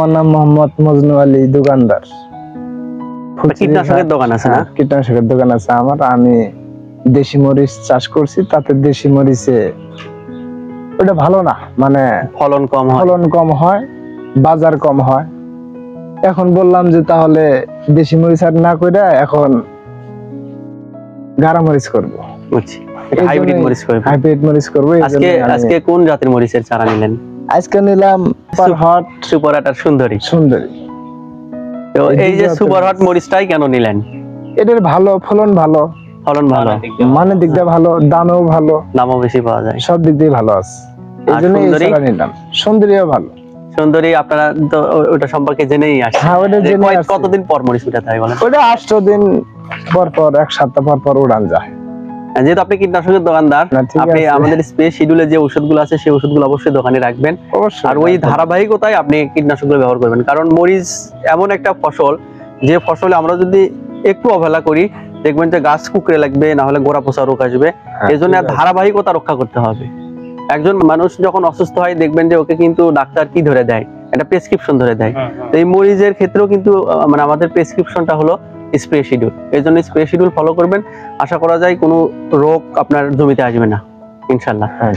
আমার নাম মোহাম্মদ মজনু আলী দোকানদার। কীটনাশকের দোকান আছে না? হ্যাঁ, কীটনাশকের দোকান আছে আমার। আমি দেশি মরিচ চাষ করছি তাতে দেশি মরিচে ওটা ভালো না মানে ফলন কম হয়। ফলন কম হয় বাজার কম হয়। এখন বললাম যে তাহলে দেশি মরিচ আর না করে এখন গাড়া মরিচ করব। হাইব্রিড মরিচ করবেন হাইব্রিড মরিচ করব আজকে আজকে কোন জাতের মরিচের চারা নিলেন? আজকে নিলাম সুপার হট সুপার হট আর সুন্দরী। সুন্দরী। তো এই যে সুপার হট মরিচটাই কেন নিলেন? এটার ভালো ফলন ভালো। ফলন ভালো। দিক দিয়ে ভালো। দামেও ভালো। দামও বেশি পাওয়া যায়। সব দিক দিয়ে ভালো আছে। এই জন্য সুন্দরী? নিলাম। সুন্দরীও ভালো। সুন্দরী আপনারা তো ওটা সম্পর্কে জেনেই আসছেন। হ্যাঁ ওটা জেনে কতদিন পর মরিচ উঠাতে হয় বলেন? ওটা আটশো দিন পর পর এক সপ্তাহ পর পর উড়ান যায়। যেহেতু আপনি কীটনাশকের দোকানদার আপনি আমাদের স্পেস শিডিউলে যে ওষুধগুলো আছে সেই ওষুধগুলো অবশ্যই দোকানে রাখবেন। আর ওই ধারাবাহিকতায় আপনি কীটনাশকগুলো ব্যবহার করবেন। কারণ মরিচ এমন একটা ফসল যে ফসলে আমরা যদি একটু অবহেলা করি দেখবেন যে গাছ কুকড়ে লাগবে না হলে গোড়া পচা রোগ আসবে। হ্যাঁ, এই জন্য ধারাবাহিকতা রক্ষা করতে হবে। একজন মানুষ যখন অসুস্থ হয় দেখবেন যে ওকে কিন্তু ডাক্তার কি ধরে দেয়? একটা প্রেসক্রিপশন ধরে দেয়। তো এই মরিচের ক্ষেত্রেও কিন্তু আহ, মানে আমাদের প্রেসক্রিপশনটা হলো স্প্রে শিডিউল এই জন্য স্প্রে শিডিউল ফলো করবেন। আশা করা যায় কোনো রোগ আপনার জমিতে আসবে না ইনশাল্লাহ হ্যাঁ